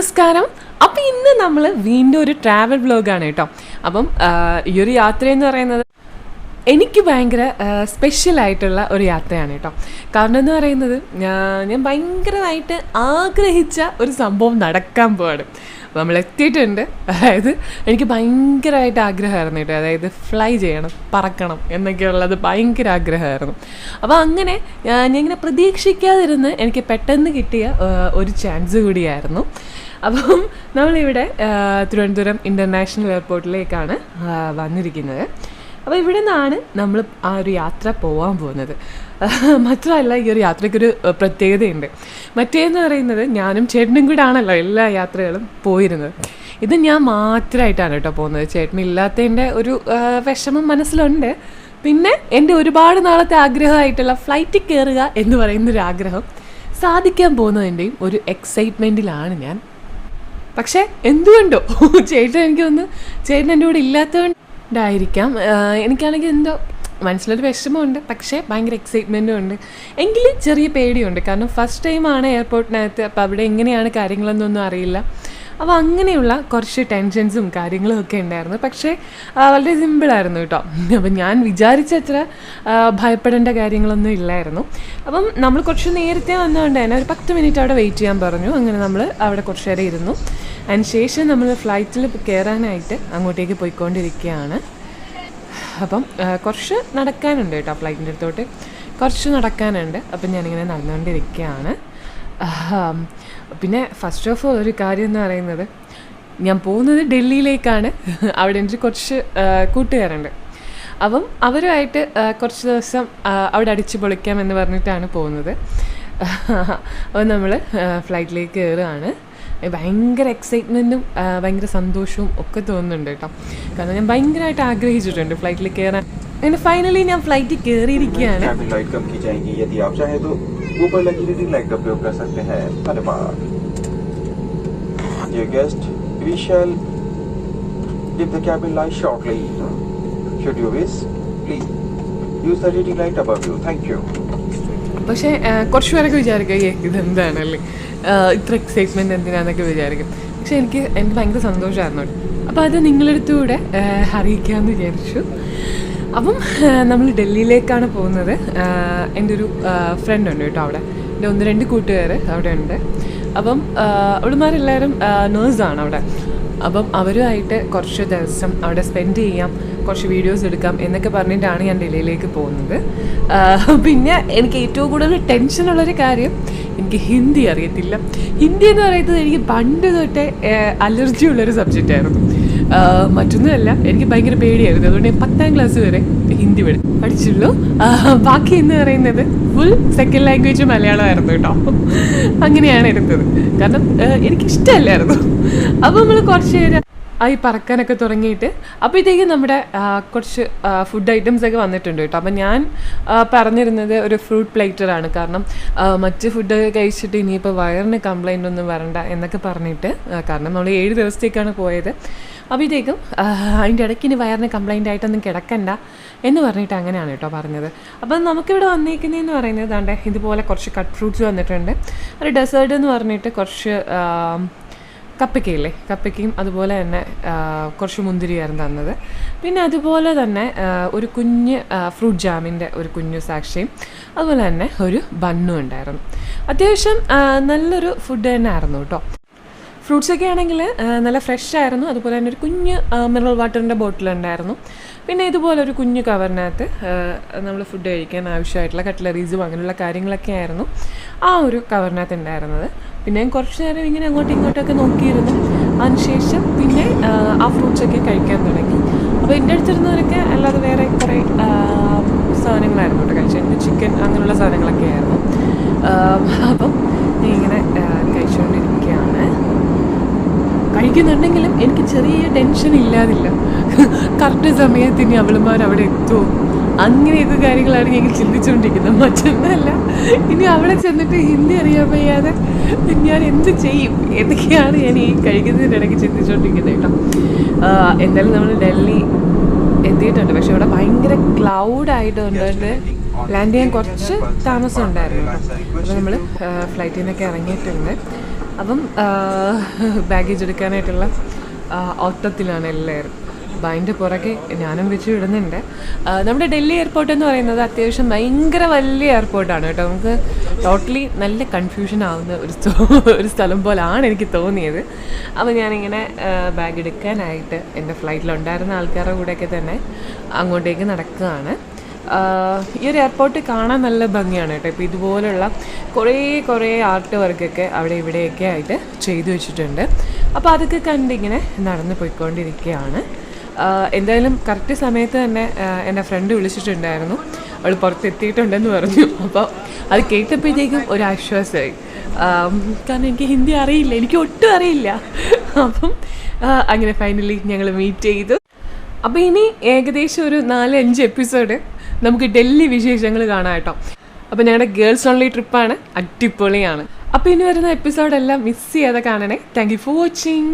നമസ്കാരം. അപ്പം ഇന്ന് നമ്മൾ വീണ്ടും ഒരു ട്രാവൽ ബ്ലോഗാണ് കേട്ടോ. അപ്പം ഈ ഒരു യാത്രയെന്ന് പറയുന്നത് എനിക്ക് ഭയങ്കര സ്പെഷ്യൽ ആയിട്ടുള്ള ഒരു യാത്രയാണ് കേട്ടോ. കാരണം എന്ന് പറയുന്നത് ഞാൻ ഭയങ്കരമായിട്ട് ആഗ്രഹിച്ച ഒരു സംഭവം നടക്കാൻ പോവാണ്. അപ്പോൾ നമ്മൾ എത്തിയിട്ടുണ്ട്. അതായത് എനിക്ക് ഭയങ്കരമായിട്ട് ആഗ്രഹമായിരുന്നു കേട്ടോ. അതായത് ഫ്ലൈ ചെയ്യണം പറക്കണം എന്നൊക്കെയുള്ളത് ഭയങ്കര ആഗ്രഹമായിരുന്നു. അപ്പോൾ അങ്ങനെ ഞാൻ ഇങ്ങനെ പ്രതീക്ഷിക്കാതിരുന്ന് എനിക്ക് പെട്ടെന്ന് കിട്ടിയ ഒരു ചാൻസ് കൂടിയായിരുന്നു. അപ്പം നമ്മളിവിടെ തിരുവനന്തപുരം ഇന്റർനാഷണൽ എയർപോർട്ടിലേക്കാണ് വന്നിരിക്കുന്നത്. അപ്പോൾ ഇവിടെ നിന്നാണ് നമ്മൾ ആ ഒരു യാത്ര പോകാൻ പോകുന്നത്. മാത്രമല്ല ഈ ഒരു യാത്രയ്ക്കൊരു പ്രത്യേകതയുണ്ട്. മറ്റേന്ന് പറയുന്നത് ഞാനും ചേട്ടനും കൂടെ ആണല്ലോ എല്ലാ യാത്രകളും പോയിരുന്നത്. ഇത് ഞാൻ മാത്രമായിട്ടാണ് കേട്ടോ പോകുന്നത്. ചേട്ടനില്ലാത്തതിന്റെ ഒരു വിഷമം മനസ്സിലുണ്ട്. പിന്നെ എന്റെ ഒരുപാട് നാളത്തെ ആഗ്രഹമായിട്ടുള്ള ഫ്ലൈറ്റിൽ കയറുക എന്ന് പറയുന്നൊരു ആഗ്രഹം സാധിക്കാൻ പോകുന്നതിന്റെയും ഒരു എക്സൈറ്റ്മെന്റിലാണ് ഞാൻ പക്ഷേ എന്തുകൊണ്ടോ ചേട്ടൻ എനിക്ക് തോന്നുന്നു ചേട്ടൻ എന്റെ കൂടെ ഇല്ലാത്തതുകൊണ്ടായിരിക്കാം. എനിക്കാണെങ്കിൽ എന്തോ മനസ്സിലൊരു വിഷമമുണ്ട്. പക്ഷേ ഭയങ്കര എക്സൈറ്റ്മെന്റും ഉണ്ട്. എങ്കിലും ചെറിയ പേടിയുണ്ട്. കാരണം ഫസ്റ്റ് ടൈമാണ് എയർപോർട്ടിനകത്ത് അപ്പോൾ അവിടെ എങ്ങനെയാണ് കാര്യങ്ങളെന്നൊന്നും അറിയില്ല. അപ്പോൾ അങ്ങനെയുള്ള കുറച്ച് ടെൻഷൻസും കാര്യങ്ങളും ഒക്കെ ഉണ്ടായിരുന്നു. പക്ഷേ വളരെ സിമ്പിളായിരുന്നു കേട്ടോ. അപ്പം ഞാൻ വിചാരിച്ചത്ര ഭയപ്പെടേണ്ട കാര്യങ്ങളൊന്നും ഇല്ലായിരുന്നു. അപ്പം നമ്മൾ കുറച്ച് നേരത്തെ വന്നതുകൊണ്ട് തന്നെ ഒരു പത്ത് മിനിറ്റ് അവിടെ വെയിറ്റ് ചെയ്യാൻ പറഞ്ഞു. അങ്ങനെ നമ്മൾ അവിടെ കുറച്ച് നേരം ഇരുന്നു. അതിന് ശേഷം നമ്മൾ ഫ്ലൈറ്റിൽ കയറാനായിട്ട് അങ്ങോട്ടേക്ക് പോയിക്കൊണ്ടിരിക്കുകയാണ്. അപ്പം കുറച്ച് നടക്കാനുണ്ട് കേട്ടോ ഫ്ലൈറ്റിന്റെ അടുത്തോട്ട്. കുറച്ച് നടക്കാനുണ്ട്. അപ്പം ഞാനിങ്ങനെ നടന്നുകൊണ്ടിരിക്കുകയാണ് പിന്നെ ഫസ്റ്റ് ഓഫ് ഓൾ ഒരു കാര്യം എന്ന് പറയുന്നത് ഞാൻ പോകുന്നത് ഡൽഹിയിലേക്കാണ്. അവിടെ എനിക്ക് കുറച്ച് കൂട്ടുകാരുണ്ട്. അപ്പം അവരുമായിട്ട് കുറച്ച് ദിവസം അവിടെ അടിച്ച് പൊളിക്കാം എന്ന് പറഞ്ഞിട്ടാണ് പോകുന്നത്. അപ്പോൾ നമ്മൾ ഫ്ലൈറ്റിലേക്ക് കയറുകയാണ് ഭയങ്കര എക്സൈറ്റ്മെൻറ്റും ഭയങ്കര സന്തോഷവും ഒക്കെ തോന്നുന്നുണ്ട് കേട്ടോ കാരണം ഞാൻ ഭയങ്കരമായിട്ട് ആഗ്രഹിച്ചിട്ടുണ്ട് ഫ്ലൈറ്റിൽ കയറാൻ അങ്ങനെ ഫൈനലി ഞാൻ ഫ്ലൈറ്റിൽ കയറിയിരിക്കുകയാണ് Give the cabin light shortly. Should you wish, please use the reading light above you. Thank you. പക്ഷേ കുറച്ചു പേരൊക്കെ വിചാരിക്കുക ഇതെന്താണല്ലേ ഇത്ര എക്സൈറ്റ്മെന്റ് എന്തിനാന്നൊക്കെ വിചാരിക്കും. പക്ഷെ എനിക്ക് എനിക്ക് ഭയങ്കര സന്തോഷമായിരുന്നു അപ്പോൾ അത് നിങ്ങളടുത്തുകൂടെ ആ, അറിയിക്കാമെന്ന് വിചാരിച്ചു. അപ്പം നമ്മൾ ഡൽഹിയിലേക്കാണ് പോകുന്നത്. എന്റെ ഒരു ഫ്രണ്ട് ഉണ്ട് കേട്ടോ അവിടെ. എന്റെ ഒന്ന് രണ്ട് കൂട്ടുകാർ അവിടെ ഉണ്ട്. അപ്പം അവിടുമാരെല്ലാവരും നേഴ്സാണ് അവിടെ. അപ്പം അവരുമായിട്ട് കുറച്ച് ദിവസം അവിടെ സ്പെൻഡ് ചെയ്യാം കുറച്ച് വീഡിയോസ് എടുക്കാം എന്നൊക്കെ പറഞ്ഞിട്ടാണ് ഞാൻ ഡൽഹിയിലേക്ക് പോകുന്നത്. പിന്നെ എനിക്ക് ഏറ്റവും കൂടുതൽ ടെൻഷനുള്ളൊരു കാര്യം എനിക്ക് ഹിന്ദി അറിയത്തില്ല. ഹിന്ദി എന്ന് പറയുന്നത് എനിക്ക് പണ്ട് തൊട്ടേ അലർജി ഉള്ളൊരു സബ്ജക്റ്റ് ആയിരുന്നു. ആഹ് മറ്റൊന്നുമല്ല എനിക്ക് ഭയങ്കര പേടിയായിരുന്നു. അതുകൊണ്ട് ഞാൻ പത്താം ക്ലാസ് വരെ ഹിന്ദി പഠി പഠിച്ചുള്ളൂ ബാക്കി എന്ന് പറയുന്നത് ഫുൾ സെക്കൻഡ് ലാംഗ്വേജ് മലയാളമായിരുന്നു കേട്ടോ. അങ്ങനെയാണ് എടുത്തത്. കാരണം എനിക്ക് എനിക്കിഷ്ടമല്ലായിരുന്നു. അപ്പോൾ നമ്മൾ കുറച്ച് നേരം ആയി പറക്കാനൊക്കെ തുടങ്ങിയിട്ട് അപ്പോഴത്തേക്കും നമ്മുടെ കുറച്ച് ഫുഡ് ഐറ്റംസ് ഒക്കെ വന്നിട്ടുണ്ട് കേട്ടോ. അപ്പം ഞാൻ പറഞ്ഞിരുന്നത് ഒരു ഫ്രൂട്ട് പ്ലേറ്ററാണ് കാരണം മറ്റ് ഫുഡ് കഴിച്ചിട്ട് ഇനിയിപ്പോൾ വയറിന് കംപ്ലൈന്റ് ഒന്നും വരണ്ട എന്നൊക്കെ പറഞ്ഞിട്ട് കാരണം നമ്മൾ ഏഴ് ദിവസത്തേക്കാണ് പോയത്. അപ്പോഴത്തേക്കും അതിന്റെ ഇടയ്ക്ക് ഇനി വയറിന് കംപ്ലൈന്റ് ആയിട്ടൊന്നും കിടക്കണ്ട എന്ന് പറഞ്ഞിട്ട് അങ്ങനെയാണ് കേട്ടോ പറഞ്ഞത്. അപ്പം നമുക്കിവിടെ വന്നേക്കുന്നതെന്ന് പറയുന്നത് ദാണ്ടെ ഇതുപോലെ കുറച്ച് കട്ട് ഫ്രൂട്ട്സ് വന്നിട്ടുണ്ട്. ഒരു ഡെസേർട്ട് എന്ന് പറഞ്ഞിട്ട് കുറച്ച് കപ്പയ്ക്കയില്ലേ കപ്പയ്ക്കയും അതുപോലെ തന്നെ കുറച്ച് മുന്തിരിയായിരുന്നു തന്നത്. പിന്നെ അതുപോലെ തന്നെ ഒരു കുഞ്ഞ് ഫ്രൂട്ട് ജാമിന്റെ ഒരു കുഞ്ഞു സാക്ഷിയും അതുപോലെ തന്നെ ഒരു ബണ്ണും ഉണ്ടായിരുന്നു. അത്യാവശ്യം നല്ലൊരു ഫുഡ് തന്നെ ആയിരുന്നു കേട്ടോ. ഫ്രൂട്ട്സ് ഒക്കെ ആണെങ്കിൽ നല്ല ഫ്രഷ് ആയിരുന്നു. അതുപോലെ തന്നെ ഒരു കുഞ്ഞ് മിനറൽ വാട്ടറിന്റെ ബോട്ടിലുണ്ടായിരുന്നു പിന്നെ ഇതുപോലെ ഒരു കുഞ്ഞു കവറിനകത്ത് നമ്മൾ ഫുഡ് കഴിക്കാൻ ആവശ്യമായിട്ടുള്ള കട്ട്ലറീസും അങ്ങനെയുള്ള കാര്യങ്ങളൊക്കെ ആയിരുന്നു. ആ ഒരു കവറിനകത്ത് ഉണ്ടായിരുന്നത്. പിന്നെ കുറച്ച് നേരം ഇങ്ങനെ അങ്ങോട്ടും ഇങ്ങോട്ടൊക്കെ നോക്കിയിരുന്നു. അതിനുശേഷം പിന്നെ ആ, ഫ്രൂട്ട്സൊക്കെ കഴിക്കാൻ തുടങ്ങി. അപ്പോൾ എന്റെ അടുത്തിരുന്നവരൊക്കെ അല്ലാതെ വേറെ കുറേ സാധനങ്ങളായിരുന്നു കേട്ടോ കഴിച്ചത്. ചിക്കൻ അങ്ങനെയുള്ള സാധനങ്ങളൊക്കെ ആയിരുന്നു. അപ്പം ഇങ്ങനെ ആ, കഴിച്ചുകൊണ്ടിരിക്കുകയാണ് കഴിക്കുന്നുണ്ടെങ്കിലും എനിക്ക് ചെറിയ ടെൻഷൻ ഇല്ലാതില്ല. കറക്റ്റ് സമയത്തിന് അവളുമാർ അവിടെ എത്തുമോ അങ്ങനെയൊക്കെ കാര്യങ്ങളാണ് ഞങ്ങൾ ചിന്തിച്ചുകൊണ്ടിരിക്കുന്നത്. മറ്റൊന്നല്ല ഇനി അവിടെ ചെന്നിട്ട് ഹിന്ദി അറിയാൻ വയ്യാതെ ഞാൻ എന്ത് ചെയ്യും? എന്തൊക്കെയാണ് ഞാൻ ഈ കഴിക്കുന്നതിനിടയ്ക്ക് ചിന്തിച്ചുകൊണ്ടിരിക്കുന്നത് കേട്ടോ. എന്തായാലും നമ്മൾ ഡൽഹി എത്തിയിട്ടുണ്ട്. പക്ഷെ ഇവിടെ ഭയങ്കര ക്ലൗഡ് ആയിട്ടുണ്ട് ലാൻഡ് ചെയ്യാൻ കുറച്ച് താമസം ഉണ്ടായിരുന്നു. അപ്പോൾ നമ്മൾ ഫ്ലൈറ്റിൽ നിന്നൊക്കെ ഇറങ്ങിയിട്ടുണ്ട്. അപ്പം ബാഗേജ് എടുക്കാനായിട്ടുള്ള ഓട്ടത്തിലാണ് എല്ലാവരും. അപ്പം അതിന്റെ പുറകെ ഞാനും വെച്ച് വിടുന്നുണ്ട് നമ്മുടെ ഡൽഹി എയർപോർട്ട് എന്ന് പറയുന്നത് അത്യാവശ്യം ഭയങ്കര വലിയ എയർപോർട്ടാണ് കേട്ടോ. നമുക്ക് ടോട്ടലി നല്ല കൺഫ്യൂഷൻ ആവുന്ന ഒരു ഒരു സ്ഥലം പോലാണ് എനിക്ക് തോന്നിയത്. അപ്പോൾ ഞാനിങ്ങനെ ബാഗ് എടുക്കാനായിട്ട് എന്റെ ഫ്ലൈറ്റിലുണ്ടായിരുന്ന ആൾക്കാരുടെ കൂടെയൊക്കെ തന്നെ അങ്ങോട്ടേക്ക് നടക്കുകയാണ്. ഈ ഒരു എയർപോർട്ട് കാണാൻ നല്ല ഭംഗിയാണ് കേട്ടോ. ഇപ്പോൾ ഇതുപോലുള്ള കുറേ കുറേ ആർട്ട് വർക്കൊക്കെ അവിടെ ഇവിടെയൊക്കെ ആയിട്ട് ചെയ്തു വെച്ചിട്ടുണ്ട്. അപ്പോൾ അതൊക്കെ കണ്ടിങ്ങനെ നടന്നു പോയിക്കൊണ്ടിരിക്കുകയാണ്. എന്തായാലും കറക്റ്റ് സമയത്ത് തന്നെ എന്റെ ഫ്രണ്ട് വിളിച്ചിട്ടുണ്ടായിരുന്നു. അവൾ പുറത്തെത്തിയിട്ടുണ്ടെന്ന് പറഞ്ഞു. അപ്പോൾ അത് കേട്ടപ്പോഴത്തേക്കും ഒരു ആശ്വാസമായി. കാരണം എനിക്ക് ഹിന്ദി അറിയില്ല. എനിക്ക് ഒട്ടും അറിയില്ല. അപ്പം അങ്ങനെ ഫൈനലി ഞങ്ങൾ മീറ്റ് ചെയ്തു. അപ്പോൾ ഇനി ഏകദേശം ഒരു നാലഞ്ച് എപ്പിസോഡ് നമുക്ക് ഡൽഹി വിശേഷങ്ങൾ കാണാം കേട്ടോ. അപ്പോൾ ഞങ്ങളുടെ ഗേൾസ് ഓൺലി ട്രിപ്പാണ് അടിപൊളിയാണ്. അപ്പോൾ ഇനി വരുന്ന എപ്പിസോഡെല്ലാം മിസ് ചെയ്യാതെ കാണണേ. Thank you for watching